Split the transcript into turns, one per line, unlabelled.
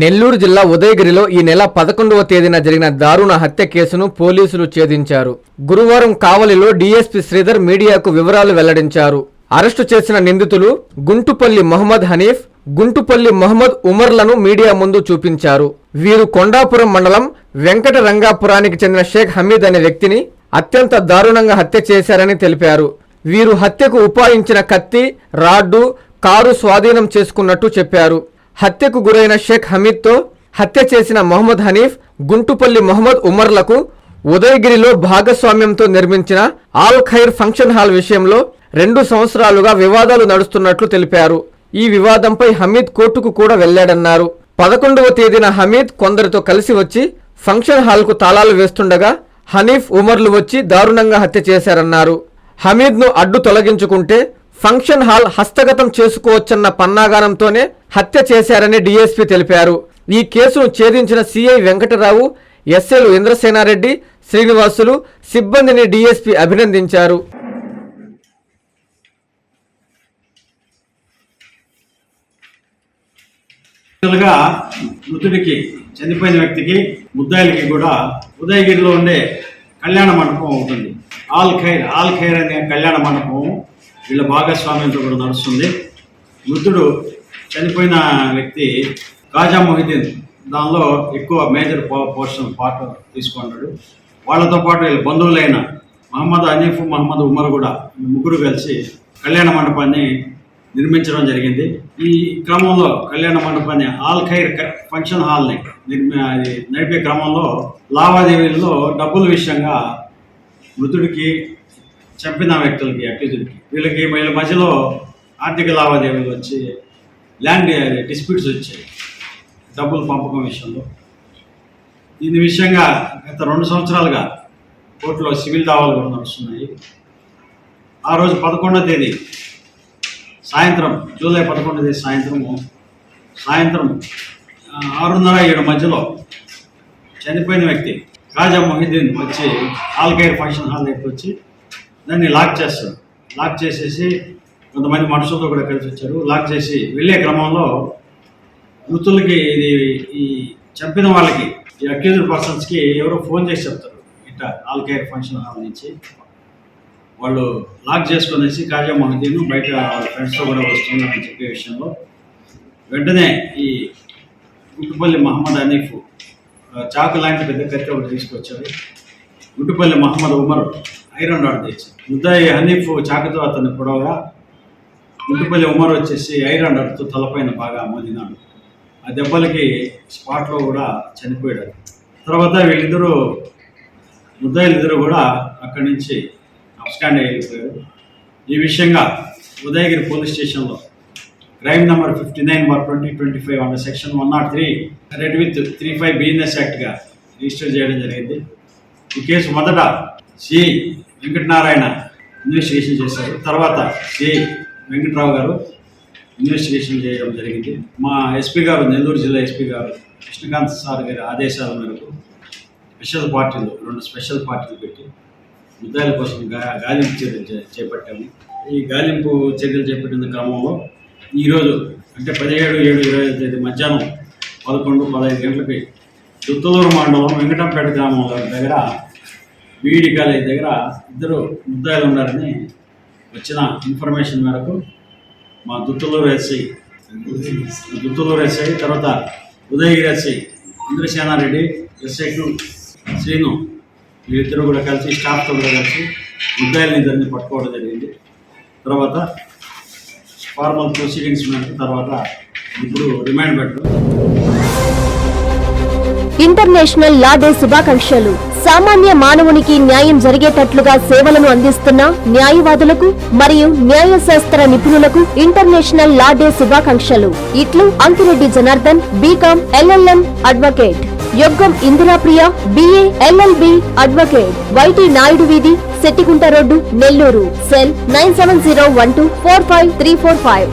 నెల్లూరు జిల్లా ఉదయగిరిలో ఈ నెల పదకొండవ తేదీన జరిగిన దారుణ హత్య కేసును పోలీసులు ఛేదించారు. గురువారం కావలిలో డీఎస్పీ శ్రీధర్ మీడియాకు వివరాలు వెల్లడించారు. అరెస్టు చేసిన నిందితులు గుంటుపల్లి మహమ్మద్ హనీఫ్ గుంటుపల్లి మహమ్మద్ ఉమర్లను మీడియా ముందు చూపించారు. వీరు కొండాపురం మండలం వెంకట రంగాపురానికి చెందిన షేక్ హమీద్ అనే వ్యక్తిని అత్యంత దారుణంగా హత్య చేశారని తెలిపారు. వీరు హత్యకు ఉపాయించిన కత్తి రాడ్డు కారు స్వాధీనం చేసుకున్నట్టు చెప్పారు. హత్యకు గురైన షేక్ హమీద్తో హత్య చేసిన మొహమ్మద్ హనీఫ్ గుంటుపల్లి మొహమ్మద్ ఉమర్లకు ఉదయగిరిలో భాగస్వామ్యంతో నిర్మించిన ఆల్ ఖైర్ ఫంక్షన్ హాల్ విషయంలో రెండు సంవత్సరాలుగా వివాదాలు నడుస్తున్నట్లు తెలిపారు. ఈ వివాదంపై హమీద్ కోర్టుకు కూడా వెళ్ళాడన్నారు. పదకొండవ తేదీన హమీద్ కొందరితో కలిసి వచ్చి ఫంక్షన్ హాల్కు తాళాలు వేస్తుండగా హనీఫ్ ఉమర్లు వచ్చి దారుణంగా హత్య చేశారన్నారు. హమీద్ను అడ్డు తొలగించుకుంటే ఫంక్షన్ హాల్ హస్తగతం చేసుకోవచ్చన్న పన్నాగానంతోనే హత్య చేశారని డీఎస్పీ తెలిపారు. ఈ కేసును ఛేదించిన సిఐ వెంకటరావు ఎస్ఏలు ఇంద్రసేనారెడ్డి శ్రీనివాసులు సిబ్బందిని డీఎస్పీ అభినందించారు.
మృతుడికి చనిపోయిన వ్యక్తికి ముద్దాయిలకి కూడా ఉదయగిరిలో ఉండే కళ్యాణ మండపం ఉంటుంది ఆల్ ఖైర్ ఆల్ ఖైర్ అనే కళ్యాణ మండపం వీళ్ళ భాగస్వామ్యంతో కూడా నడుస్తుంది. మృతుడు చనిపోయిన వ్యక్తి కాజా మొహిద్దీన్. దానిలో ఎక్కువ మేజర్ పోర్షన్ పార్ట్ తీసుకున్నాడు. వాళ్ళతో పాటు వీళ్ళ బంధువులైన మహమ్మద్ హనీఫ్ మహమ్మద్ ఉమర్ కూడా ముగ్గురు కలిసి కళ్యాణ మండపాన్ని నిర్మించడం జరిగింది. ఈ క్రమంలో కళ్యాణ మండపాన్ని ఆల్ ఖైర్ ఫంక్షన్ హాల్ని నిర్మి నడిపే క్రమంలో లావాదేవీల్లో డబ్బుల విషయంగా మృతుడికి చంపిన వ్యక్తులకి అక్యూజులకి వీళ్ళకి వీళ్ళ మధ్యలో ఆర్థిక లావాదేవీలు వచ్చి ల్యాండ్ డిస్ప్యూట్స్ వచ్చాయి డబ్బులు పంపకం విషయంలో. దీని విషయంగా గత రెండు సంవత్సరాలుగా కోర్టులో సివిల్ దావాలు కూడా నడుస్తున్నాయి. ఆ రోజు పదకొండో తేదీ సాయంత్రం జూలై పదకొండో తేదీ సాయంత్రము సాయంత్రం ఆరున్నర ఏడు మధ్యలో చనిపోయిన వ్యక్తి కాజా మొహిద్దీన్ వచ్చి ఆల్కైర్ ఫంక్షన్ హాల్ దగ్గరికి వచ్చి దాన్ని లాక్ చేస్తాడు. లాక్ చేసేసి కొంతమంది మనుషులతో కూడా కలిసి వచ్చారు. లాక్ చేసి వెళ్ళే క్రమంలో మృతులకి ఇది ఈ చంపిన వాళ్ళకి ఈ అక్యూజ్డ్ పర్సన్స్కి ఎవరో ఫోన్ చేసి చెప్తారు. ఇట్లా ఆల్కేర్ ఫంక్షన్ హాల్ నుంచి. వాళ్ళు లాక్ చేసుకునేసి కాజా మహదీన్ బయట వాళ్ళ ఫ్రెండ్స్తో కూడా వస్తున్నారని చెప్పే విషయంలో వెంటనే ఈ గుట్టుపల్లి మహమ్మద్ హనీఫ్ చాకు లాంటి పెద్ద కత్తి ఒకటి తీసుకొచ్చారు. గుట్టుపల్లి మహమ్మద్ ఉమర్ ఐరన్ రాడ్ తెచ్చాడు ముద్దాయి హనీఫ్ చాకతో అతను పొడవగా ఇంటిపల్లి ఉమర్ వచ్చేసి ఐరన్ రాడ్తో తలపైన బాగా మోదినాడు ఆ దెబ్బలకి స్పాట్లో కూడా చనిపోయాడు. తర్వాత వీళ్ళిద్దరూ ముద్దాయిలిద్దరూ కూడా అక్కడి నుంచి అప్స్టాండ్ అయిపోయారు. ఈ విషయంగా ఉదయగిరి పోలీస్ స్టేషన్లో crime number fifty nine bar twenty twenty five under section one not three read with three five business యాక్ట్గా రిజిస్టర్ చేయడం జరిగింది. ఈ కేసు మొదట సి వెంకటనారాయణ ఇన్వెస్టిగేషన్ చేశారు. తర్వాత ఏ వెంకట్రావు గారు ఇన్వెస్టిగేషన్ చేయడం జరిగింది. మా ఎస్పీ గారు నెల్లూరు జిల్లా ఎస్పీ గారు కృష్ణకాంత్ సార్ గారి ఆదేశాల మేరకు స్పెషల్ పార్టీలు రెండు స్పెషల్ పార్టీలు పెట్టి ముద్దాయిల కోసం గా గాలింపు చర్యలు చే- చేపట్టాము. ఈ గాలింపు చర్యలు చేపట్టిన క్రమంలో ఈరోజు అంటే పదిహేడు ఏడు ఇరవై ఐదు తేదీ మధ్యాహ్నం పదకొండు పదహైదు గంటలకి దుత్తలూరు మండలం వెంకటంపేట గ్రామం దగ్గర బీఈడి కాలేజ్ దగ్గర ఇద్దరు ముద్దాయిలు ఉన్నారని వచ్చిన ఇన్ఫర్మేషన్ మేరకు మా దుత్తలూరు ఎస్ఐ దుత్తలూరు ఎస్ఐ తర్వాత Udayagiri SI Indrasenareddy SI two Srinu వీరిద్దరు కూడా కలిసి స్టాఫ్తో కూడా కలిసి ముద్దాయిలని ఇద్దరిని పట్టుకోవడం జరిగింది. తర్వాత ఫార్మల్ ప్రొసీడింగ్స్ మేరకు తర్వాత ఇప్పుడు రిమాండ్ పెట్టడం.
ఇంటర్నేషనల్ లా డే శుభాకాంక్షలు. సామాన్య మానవునికి న్యాయం జరిగేటట్లుగా సేవలను అందిస్తున్న న్యాయవాదులకు మరియు న్యాయశాస్త్ర నిపుణులకు ఇంటర్నేషనల్ లా డే శుభాకాంక్షలు. ఇట్లు Ankireddy Janardhan BCom LLM advocate. Yoggam Indirapriya BA LLB advocate. YT Naidu వీధి Settigunta road Nellore. Cell nine seven zero one two four five three four five.